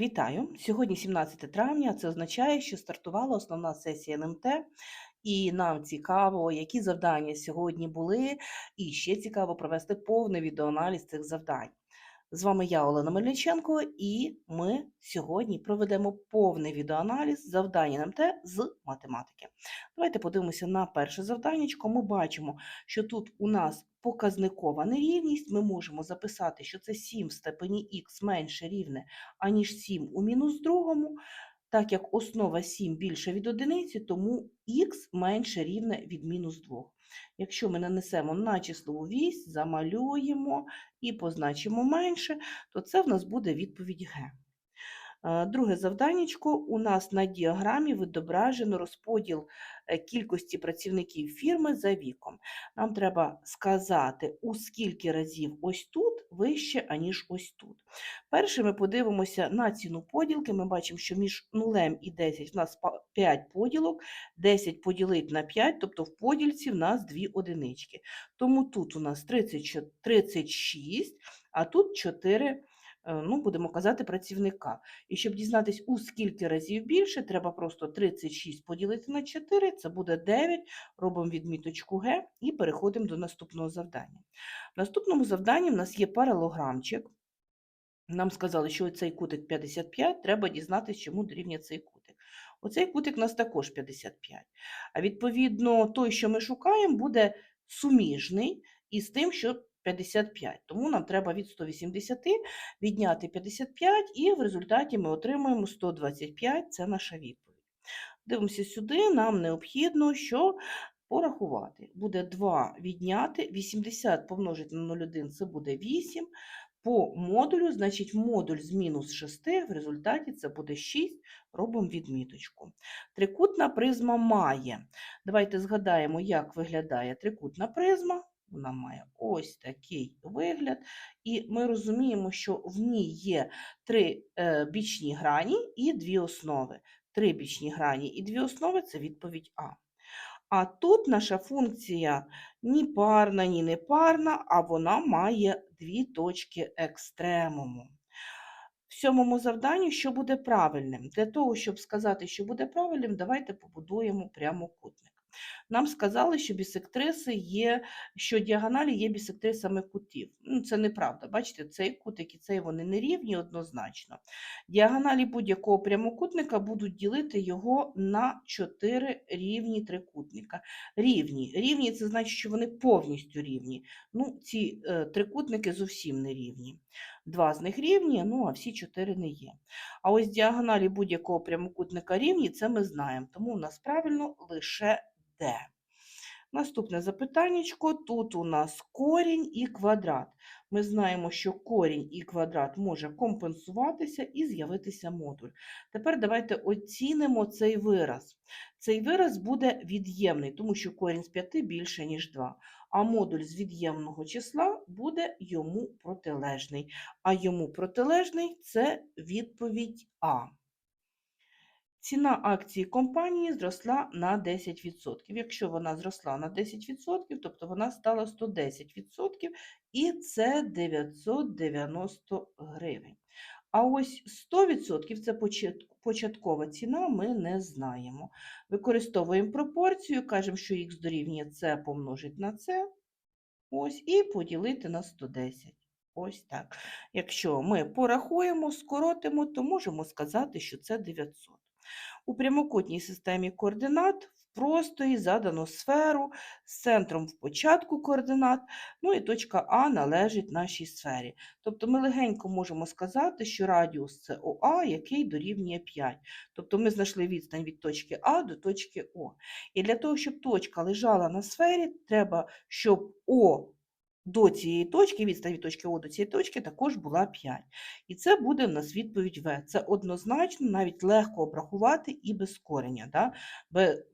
Вітаю! Сьогодні 17 травня. Це означає, що стартувала основна сесія НМТ, і нам цікаво, які завдання сьогодні були, і ще цікаво провести повний відеоаналіз цих завдань. З вами я, Олена Мельниченко, і ми сьогодні проведемо повний відеоаналіз завдань НМТ з математики. Давайте подивимося на перше завданнячко. Ми бачимо, що тут у нас показникова нерівність. Ми можемо записати, що це 7 в степені х менше рівне, аніж 7 у мінус другому. Так як основа 7 більше від одиниці, тому х менше рівне від мінус 2. Якщо ми нанесемо на числову вісь, замалюємо і позначимо менше, то це в нас буде відповідь Г. Е, Друге завданнячко. У нас на діаграмі відображено розподіл е, кількості працівників фірми за віком. Нам треба сказати, у скільки разів ось тут вище, аніж ось тут. Перше ми подивимося на ціну поділки. Ми бачимо, що між 0 і 10 в нас 5 поділок, 10 поділити на 5, тобто в поділці в нас 2 одинички. Тому тут у нас 30, 36, а тут 4 ну, будемо казати, працівника. І щоб дізнатися, у скільки разів більше, треба просто 36 поділити на 4, це буде 9, робимо відміточку Г і переходимо до наступного завдання. В наступному завданні в нас є паралограмчик. Нам сказали, що цей кутик 55, треба дізнатися, чому дорівнює цей кутик. Оцей кутик у нас також 55. А відповідно, той, що ми шукаємо, буде суміжний із тим, що 55. Тому нам треба від 180 відняти 55, і в результаті ми отримаємо 125 це наша відповідь. Дивимося сюди, нам необхідно, що порахувати. Буде 2 відняти, 80 помножити на 0,1 це буде 8. По модулю, значить, модуль з мінус 6, в результаті це буде 6, робимо відміточку. Трикутна призма має. Давайте згадаємо, як виглядає трикутна призма. Вона має ось такий вигляд, і ми розуміємо, що в ній є три е, бічні грані і дві основи. Три бічні грані і дві основи це відповідь А. А тут наша функція ні парна, ні непарна, а вона має дві точки екстремуму. В сьомому завданні, що буде правильним? Для того, щоб сказати, що буде правильним, давайте побудуємо прямокутник. Нам сказали, що бісектриси є, що діагоналі є бісектрисами кутів. Ну, Це неправда. Бачите, цей кутик і цей вони не рівні однозначно. Діагоналі будь-якого прямокутника будуть ділити його на 4 рівні трикутника. Рівні. Рівні це значить, що вони повністю рівні. Ну, Ці е, трикутники зовсім не рівні. Два з них рівні, ну а всі чотири не є. А ось діагоналі будь-якого прямокутника рівні, це ми знаємо, тому у нас правильно лише Д. Наступне запитаннячко. Тут у нас корінь і квадрат. Ми знаємо, що корінь і квадрат може компенсуватися і з'явитися модуль. Тепер давайте оцінимо цей вираз. Цей вираз буде від'ємний, тому що корінь з 5 більше, ніж 2. А модуль з від'ємного числа буде йому протилежний. А йому протилежний це відповідь А. Ціна акції компанії зросла на 10%. Якщо вона зросла на 10%, тобто вона стала 110%, і це 990 гривень. А ось 100% це початкова ціна, ми не знаємо. Використовуємо пропорцію, кажемо, що х дорівнює С помножить на С, ось, і поділити на 110. Ось так. Якщо ми порахуємо, скоротимо, то можемо сказати, що це 900. У прямокутній системі координат в просторі задано сферу з центром в початку координат, ну і точка А належить нашій сфері. Тобто ми легенько можемо сказати, що радіус це ОА, який дорівнює 5. Тобто ми знайшли відстань від точки А до точки О. І для того, щоб точка лежала на сфері, треба, щоб О до цієї точки, відстань від точки О до цієї точки також була 5. І це буде в нас відповідь В. Це однозначно, навіть легко обрахувати і без корення. Да?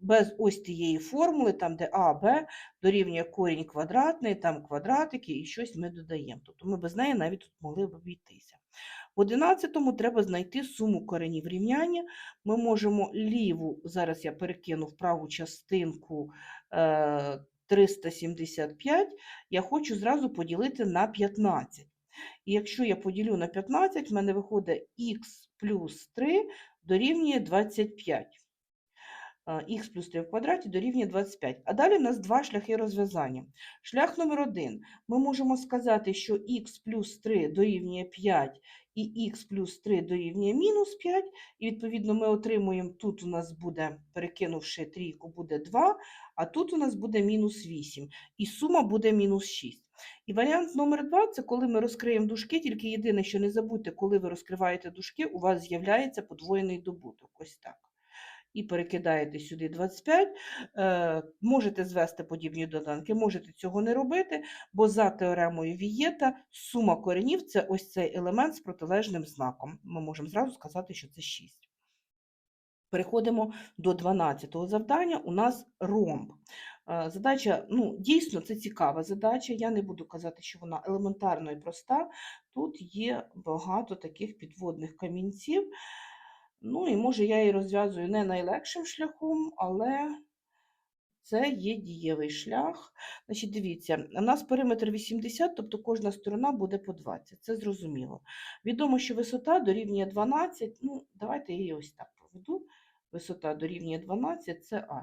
Без ось тієї формули, там, де А, Б дорівнює корінь квадратний, там квадратики і щось ми додаємо. Тобто ми без неї навіть тут могли б обійтися. В 11-му треба знайти суму коренів рівняння. Ми можемо ліву, зараз я перекину в праву частинку. Е 375 я хочу зразу поділити на 15. І якщо я поділю на 15, в мене виходить х плюс 3 дорівнює 25. Х плюс 3 в квадраті дорівнює 25. А далі в нас два шляхи розв'язання. Шлях номер один. Ми можемо сказати, що х плюс 3 дорівнює 5 і х плюс 3 дорівнює мінус 5. І відповідно ми отримуємо, тут у нас буде, перекинувши трійку, буде 2, а тут у нас буде мінус 8. І сума буде мінус 6. І варіант номер 2 це коли ми розкриємо дужки, тільки єдине, що не забудьте, коли ви розкриваєте дужки, у вас з'являється подвоєний добуток. Ось так і перекидаєте сюди 25, е, можете звести подібні доданки, можете цього не робити, бо за теоремою Вієта сума коренів це ось цей елемент з протилежним знаком. Ми можемо зразу сказати, що це 6. Переходимо до 12-го завдання. У нас ромб. Е, Задача, ну, дійсно, це цікава задача. Я не буду казати, що вона елементарно і проста. Тут є багато таких підводних камінців. Ну, і може я її розв'язую не найлегшим шляхом, але це є дієвий шлях. Значить, дивіться, у нас периметр 80, тобто кожна сторона буде по 20. Це зрозуміло. Відомо, що висота дорівнює 12. Ну, давайте я її ось так проведу. Висота дорівнює 12, це h.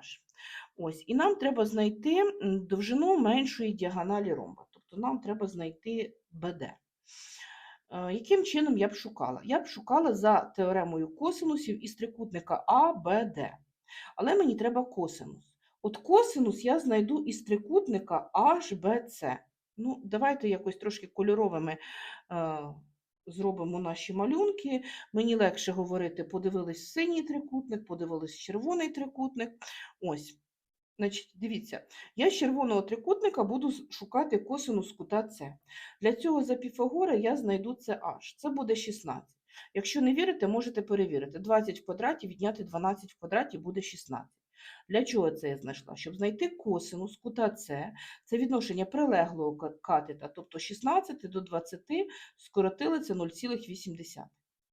Ось, і нам треба знайти довжину меншої діагоналі ромба. Тобто нам треба знайти BD. Е, Яким чином я б шукала? Я б шукала за теоремою косинусів із трикутника А, Б, Д. Але мені треба косинус. От косинус я знайду із трикутника HBC. Ну, давайте якось трошки кольоровими е, зробимо наші малюнки. Мені легше говорити, подивились синій трикутник, подивились червоний трикутник. Ось. Значить, дивіться, я з червоного трикутника буду шукати косинус кута С. Для цього за Піфагора я знайду CH. Це буде 16. Якщо не вірите, можете перевірити. 20 в квадраті відняти 12 в квадраті буде 16. Для чого це я знайшла? Щоб знайти косинус кута С, це відношення прилеглого катета, тобто 16 до 20 скоротили це 0,8.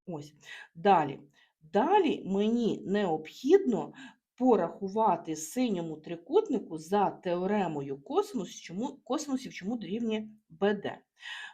Ось. Далі. Далі мені необхідно порахувати синьому трикутнику за теоремою косинус, чому, косинусів, чому дорівнює БД.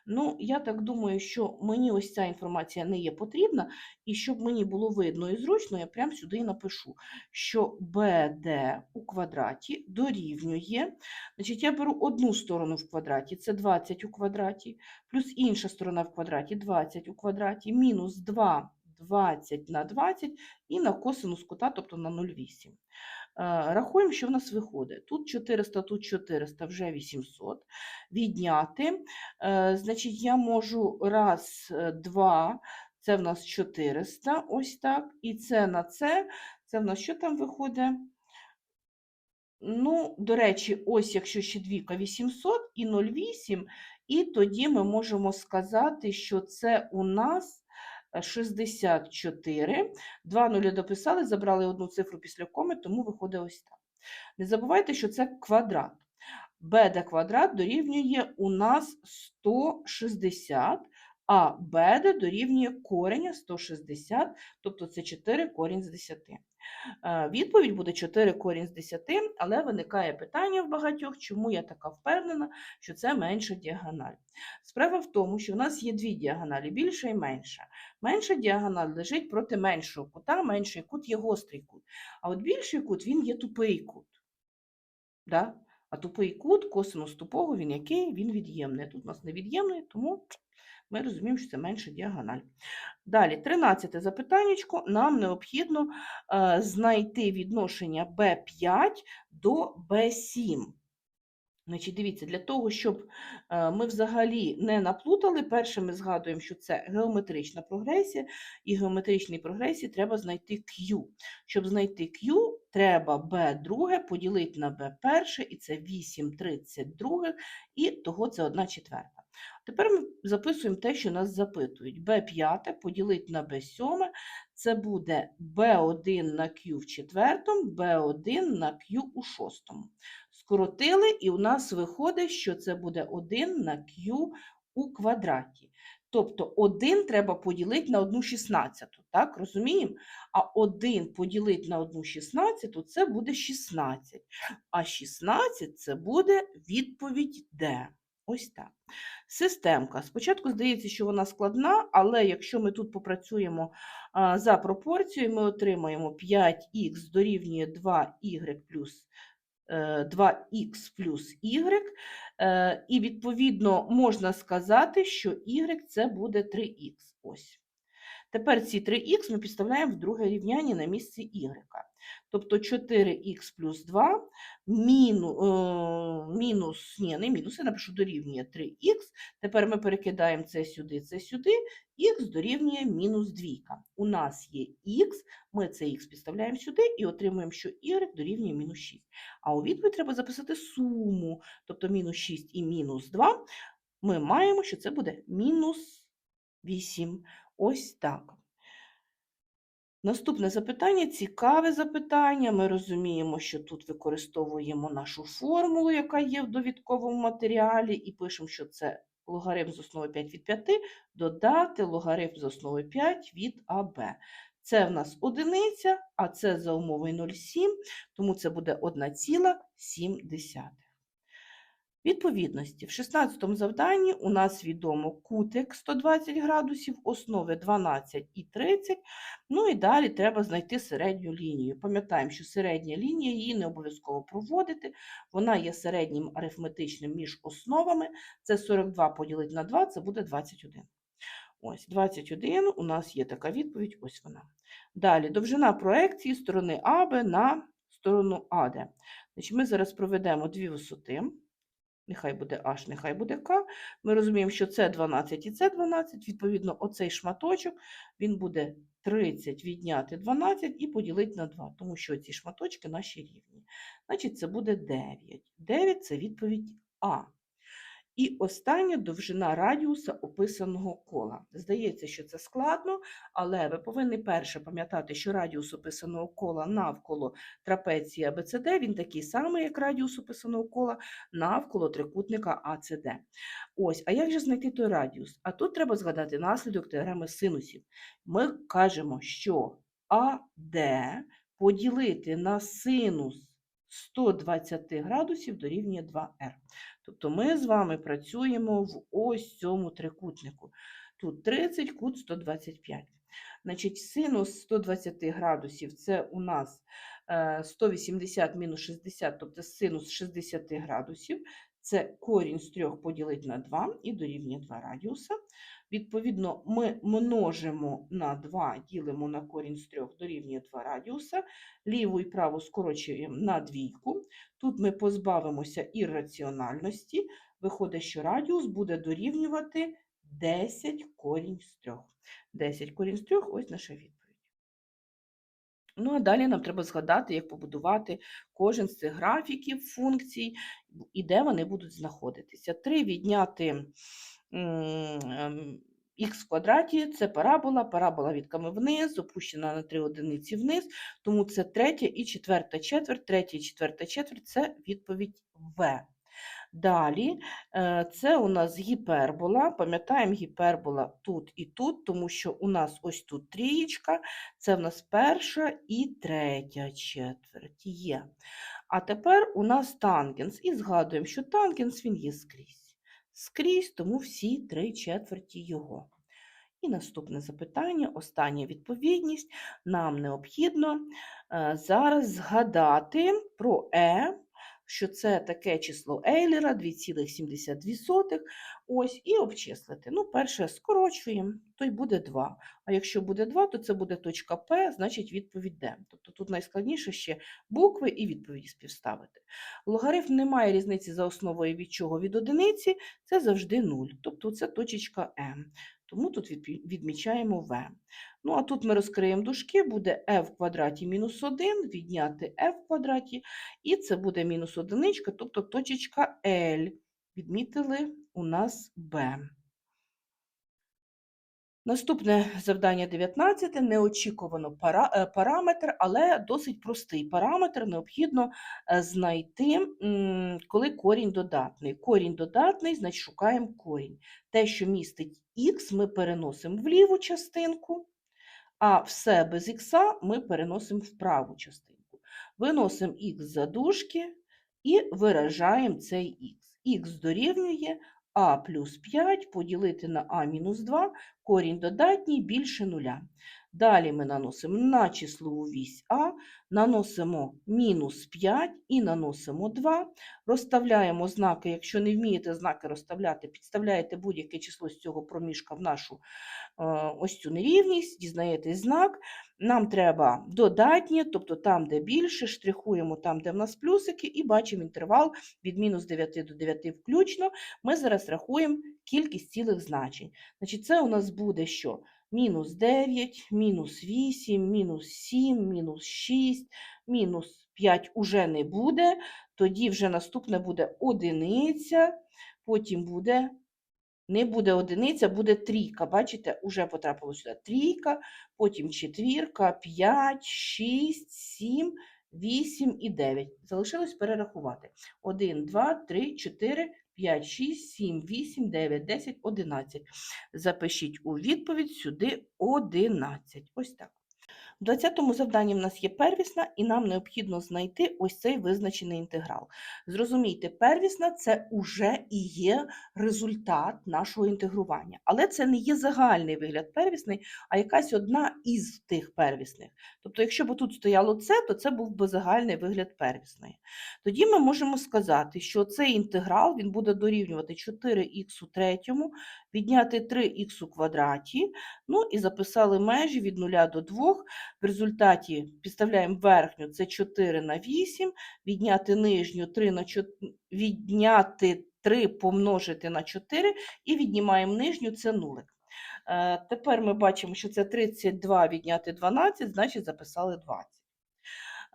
Ну, я так думаю, що мені ось ця інформація не є потрібна, і щоб мені було видно і зручно, я прямо сюди і напишу, що БД у квадраті дорівнює, значить, я беру одну сторону в квадраті, це 20 у квадраті, плюс інша сторона в квадраті 20 у квадраті, мінус 2 20 на 20 і на косинус кута, тобто на 0,8. Е, Рахуємо, що в нас виходить. Тут 400, тут 400, вже 800. Відняти. Е, Значить, я можу раз, е, два, це в нас 400, ось так. І це на це, це в нас що там виходить? Ну, до речі, ось якщо ще двійка 800 і 0,8, і тоді ми можемо сказати, що це у нас 64. Два нулі дописали, забрали одну цифру після коми, тому виходить ось так. Не забувайте, що це квадрат. БД квадрат дорівнює у нас 160, а БД дорівнює корення 160, тобто це 4 корінь з 10. Е, Відповідь буде 4 корінь з 10, але виникає питання в багатьох, чому я така впевнена, що це менша діагональ. Справа в тому, що в нас є дві діагоналі, більша і менша. Менша діагональ лежить проти меншого кута, менший кут є гострий кут. А от більший кут він є тупий кут. Да? А тупий кут, косинус тупого, він який? Він від'ємний. Тут у нас невід'ємний, тому ми розуміємо, що це менша діагональ. Далі, 13 запитаннячко. Нам необхідно е, знайти відношення B5 до B7. Значить, дивіться, для того, щоб е, ми взагалі не наплутали, перше ми згадуємо, що це геометрична прогресія, і геометричній прогресії треба знайти Q. Щоб знайти Q, треба B друге поділити на B перше, і це 8 32, і того це 1 четверта. Тепер ми записуємо те, що нас запитують. B5 поділити на B7, це буде B1 на Q в четвертому, B1 на Q у шостому. Скоротили, і у нас виходить, що це буде 1 на Q у квадраті. Тобто 1 треба поділити на 1 шістнадцяту, так, розуміємо? А 1 поділити на 1 шістнадцяту – це буде 16. А 16 – це буде відповідь Д. Ось так. Системка. Спочатку здається, що вона складна, але якщо ми тут попрацюємо за пропорцією, ми отримаємо 5х дорівнює 2y плюс 2х плюс y, е, і відповідно можна сказати, що y це буде 3х. Ось. Тепер ці 3х ми підставляємо в друге рівняння на місці y. Тобто 4х плюс 2 міну, е, мінус, ні, не мінус, я напишу дорівнює 3х. Тепер ми перекидаємо це сюди, це сюди, х дорівнює мінус 2. У нас є х, ми це х підставляємо сюди і отримуємо, що y дорівнює мінус 6. А у відповідь треба записати суму, тобто мінус 6 і мінус 2. Ми маємо, що це буде мінус 8. Ось так. Наступне запитання цікаве запитання. Ми розуміємо, що тут використовуємо нашу формулу, яка є в довідковому матеріалі, і пишемо, що це логарифм з основи 5 від 5, додати логарифм з основи 5 від АБ. Це в нас одиниця, а це за умовою 0,7, тому це буде 1,7. Відповідності. В 16 завданні у нас відомо кутик 120 градусів, основи 12 і 30. Ну і далі треба знайти середню лінію. Пам'ятаємо, що середня лінія її не обов'язково проводити. Вона є середнім арифметичним між основами. Це 42 поділити на 2, це буде 21. Ось 21 у нас є така відповідь, ось вона. Далі довжина проекції сторони АБ на сторону АД. Ми зараз проведемо дві висоти. Нехай буде H, нехай буде К. Ми розуміємо, що це 12 і це 12. Відповідно, оцей шматочок він буде 30 відняти 12 і поділити на 2, тому що ці шматочки наші рівні. Значить, це буде 9. 9 це відповідь А. І остання довжина радіуса описаного кола. Здається, що це складно, але ви повинні перше пам'ятати, що радіус описаного кола навколо трапеції АБЦД, він такий самий, як радіус описаного кола навколо трикутника АЦД. Ось, а як же знайти той радіус? А тут треба згадати наслідок теореми синусів. Ми кажемо, що АД поділити на синус 120 градусів дорівнює 2r. Тобто ми з вами працюємо в ось цьому трикутнику. Тут 30, кут 125. Значить, синус 120 градусів це у нас е, 180 мінус 60, тобто синус 60 градусів. Це корінь з 3 поділити на 2 і дорівнює 2 радіуса. Відповідно, ми множимо на 2, ділимо на корінь з 3 дорівнює 2 радіуса. Ліву і праву скорочуємо на двійку. Тут ми позбавимося ірраціональності. Виходить, що радіус буде дорівнювати 10 корінь з 3. 10 корінь з 3 – ось наша відповідь. Ну, а далі нам треба згадати, як побудувати кожен з цих графіків, функцій і де вони будуть знаходитися. 3 відняти х в квадраті це парабола, парабола відками вниз, опущена на 3 одиниці вниз, тому це третя і четверта четверть, третя і четверта четверть це відповідь В. Далі е, це у нас гіпербола. Пам'ятаємо, гіпербола тут і тут, тому що у нас ось тут трієчка, це в нас перша і третя четверть є. А тепер у нас тангенс. І згадуємо, що тангенс він є скрізь. Скрізь, тому всі три четверті його. І наступне запитання, остання відповідність. Нам необхідно е, зараз згадати про Е що це таке число Ейлера 2,72. Ось, і обчислити. Ну, перше скорочуємо, то й буде 2. А якщо буде 2, то це буде точка П, значить відповідь Д. Тобто тут найскладніше ще букви і відповіді співставити. Логарифм не має різниці за основою від чого від одиниці, це завжди 0. Тобто це точечка М. Тому тут відмічаємо В. Ну, а тут ми розкриємо дужки, буде f в квадраті мінус 1, відняти f в квадраті, і це буде мінус одиничка, тобто точечка L. Відмітили у нас B. Наступне завдання 19 неочікувано пара, параметр, але досить простий параметр необхідно е, знайти, коли корінь додатний. Корінь додатний, значить шукаємо корінь. Те, що містить х, ми переносимо в ліву частинку, а все без х ми переносимо в праву частинку. Виносимо х за дужки і виражаємо цей х. Х дорівнює а плюс 5 поділити на а мінус 2, корінь додатній більше нуля. Далі ми наносимо на числову вісь А, наносимо мінус 5 і наносимо 2. Розставляємо знаки. Якщо не вмієте знаки розставляти, підставляєте будь-яке число з цього проміжка в нашу е, ось цю нерівність, дізнаєтесь знак. Нам треба додатнє, тобто там, де більше, штрихуємо там, де в нас плюсики, і бачимо інтервал від мінус 9 до 9 включно. Ми зараз рахуємо кількість цілих значень. Значить, це у нас буде що? Мінус 9, мінус 8, мінус 7, мінус 6, мінус 5 уже не буде. Тоді вже наступне буде одиниця, потім буде, не буде одиниця, буде трійка. Бачите, уже потрапило сюди трійка, потім четвірка, 5, 6, 7, 8 і 9. Залишилось перерахувати. 1, 2, 3, 4, 5, 6, 7, 8, 9, 10, 11. Запишіть у відповідь сюди 11. Ось так. В 20-му завданні в нас є первісна, і нам необхідно знайти ось цей визначений інтеграл. Зрозумійте, первісна це уже і є результат нашого інтегрування. Але це не є загальний вигляд первісний, а якась одна із тих первісних. Тобто, якщо б тут стояло це, то це був би загальний вигляд первісної. Тоді ми можемо сказати, що цей інтеграл він буде дорівнювати 4х у третьому, відняти 3х у квадраті, ну і записали межі від 0 до 2. В результаті підставляємо верхню, це 4 на 8, відняти нижню 3 на 4, відняти 3 помножити на 4 і віднімаємо нижню, це нулик. Е, Тепер ми бачимо, що це 32 відняти 12, значить записали 20.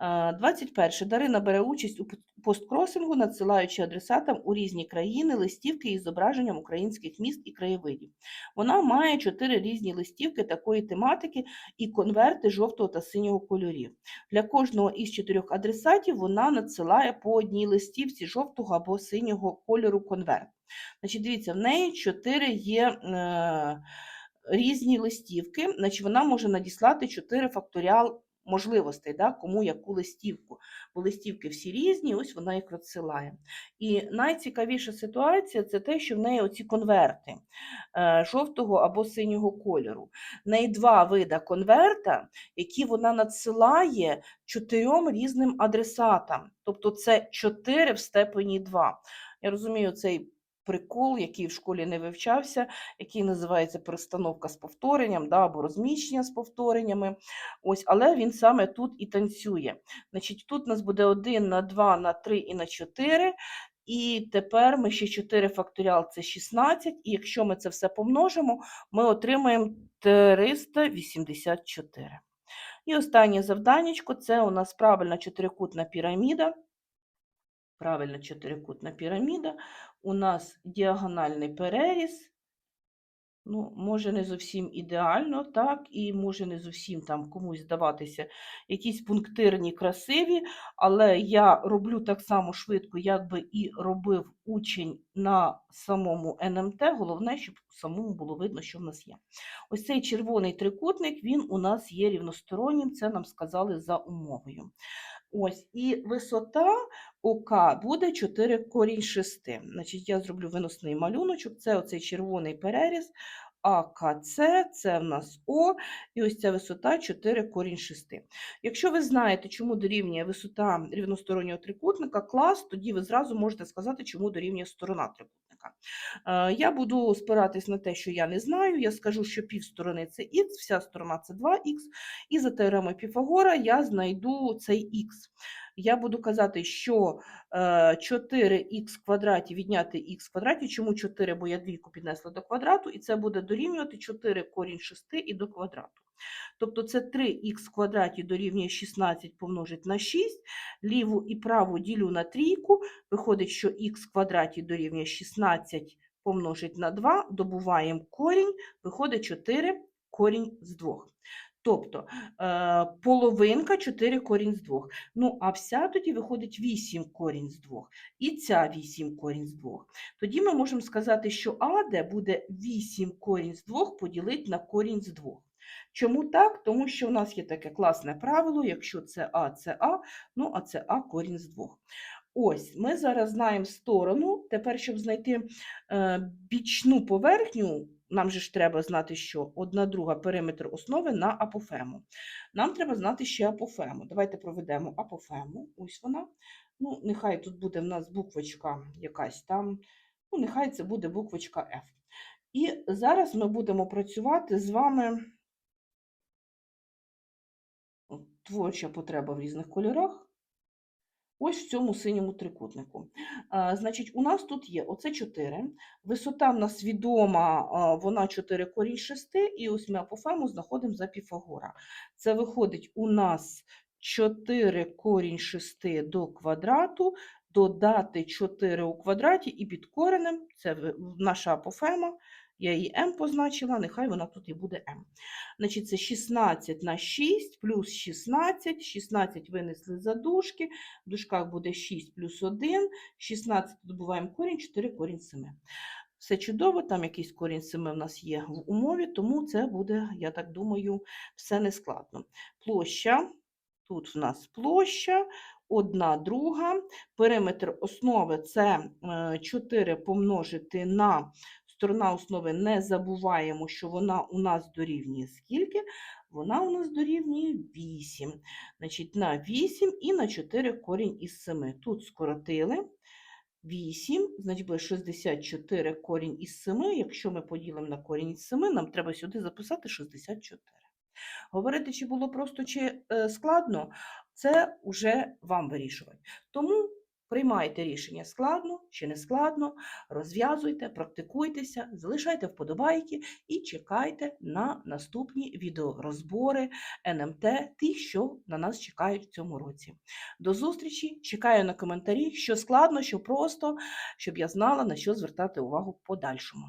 Е, 21. Дарина бере участь у посткросингу, надсилаючи адресатам у різні країни листівки із зображенням українських міст і краєвидів. Вона має чотири різні листівки такої тематики і конверти жовтого та синього кольорів. Для кожного із чотирьох адресатів вона надсилає по одній листівці жовтого або синього кольору конверт. Значить, дивіться, в неї чотири є. Е- Різні листівки, значить вона може надіслати 4 факторіал можливостей, да, кому яку листівку. Бо листівки всі різні, ось вона їх розсилає. І найцікавіша ситуація це те, що в неї оці конверти е, жовтого або синього кольору. В неї два вида конверта, які вона надсилає чотирьом різним адресатам. Тобто це 4 в степені 2. Я розумію, цей прикол, який в школі не вивчався, який називається перестановка з повторенням да, або розміщення з повтореннями. Ось, Але він саме тут і танцює. Значить, Тут у нас буде 1 на 2, на 3 і на 4. І тепер ми ще 4 факторіал це 16, і якщо ми це все помножимо, ми отримаємо 384. І останнє завданнячко це у нас правильна чотирикутна піраміда. Правильно, чотирикутна піраміда. У нас діагональний переріз. Ну, може, не зовсім ідеально, так, і може не зовсім там комусь здаватися якісь пунктирні, красиві, але я роблю так само швидко, як би і робив учень на самому НМТ. Головне, щоб самому було видно, що в нас є. Ось цей червоний трикутник, він у нас є рівностороннім, це нам сказали за умовою. Ось, і висота ОК буде 4 корінь 6. Значить, я зроблю виносний малюночок, це оцей червоний переріз, АКЦ, це в нас О, і ось ця висота 4 корінь 6. Якщо ви знаєте, чому дорівнює висота рівностороннього трикутника, клас, тоді ви зразу можете сказати, чому дорівнює сторона трикутника. Е, Я буду спиратись на те, що я не знаю. Я скажу, що півсторони це х, вся сторона це 2х, і за теоремою Піфагора я знайду цей х. Я буду казати, що 4х квадраті відняти х квадраті. Чому 4? Бо я двійку піднесла до квадрату, і це буде дорівнювати 4 корінь 6 і до квадрату. Тобто це 3х квадраті дорівнює 16 помножить на 6, ліву і праву ділю на трійку, виходить, що х квадраті дорівнює 16 помножить на 2, добуваємо корінь, виходить 4 корінь з 2. Тобто е, половинка 4 корінь з 2. Ну, а вся тоді виходить 8 корінь з 2. І ця 8 корінь з 2. Тоді ми можемо сказати, що АД буде 8 корінь з 2 поділити на корінь з 2. Чому так? Тому що у нас є таке класне правило, якщо це А, це А, ну а це А корінь з 2. Ось, ми зараз знаємо сторону. Тепер, щоб знайти е, бічну поверхню, нам же ж треба знати, що одна друга периметр основи на апофему. Нам треба знати ще апофему. Давайте проведемо апофему. Ось вона. Ну, нехай тут буде в нас буквочка якась там. Ну, нехай це буде буквочка F. І зараз ми будемо працювати з вами. Творча потреба в різних кольорах. Ось в цьому синьому трикутнику. Значить, у нас тут є оце 4. Висота в нас відома, вона 4 корінь 6, і ось ми апофему знаходимо за Піфагора. Це виходить у нас 4 корінь 6 до квадрату, додати 4 у квадраті і під коренем, це наша апофема, я її m позначила, нехай вона тут і буде m. Значить, це 16 на 6 плюс 16, 16 винесли за дужки, в дужках буде 6 плюс 1, 16 добуваємо корінь, 4 корінь 7. Все чудово, там якийсь корінь 7 в нас є в умові, тому це буде, я так думаю, все нескладно. Площа, тут в нас площа, одна друга, периметр основи це е, 4 помножити на сторона основи, не забуваємо, що вона у нас дорівнює скільки? Вона у нас дорівнює 8. Значить, на 8 і на 4 корінь із 7. Тут скоротили. 8, значить буде 64 корінь із 7. Якщо ми поділимо на корінь із 7, нам треба сюди записати 64. Говорити, чи було просто чи е, складно, це вже вам вирішувати. Тому приймайте рішення складно чи не складно, розв'язуйте, практикуйтеся, залишайте вподобайки і чекайте на наступні відеорозбори НМТ, тих, що на нас чекають в цьому році. До зустрічі! Чекаю на коментарі, що складно, що просто, щоб я знала, на що звертати увагу в подальшому.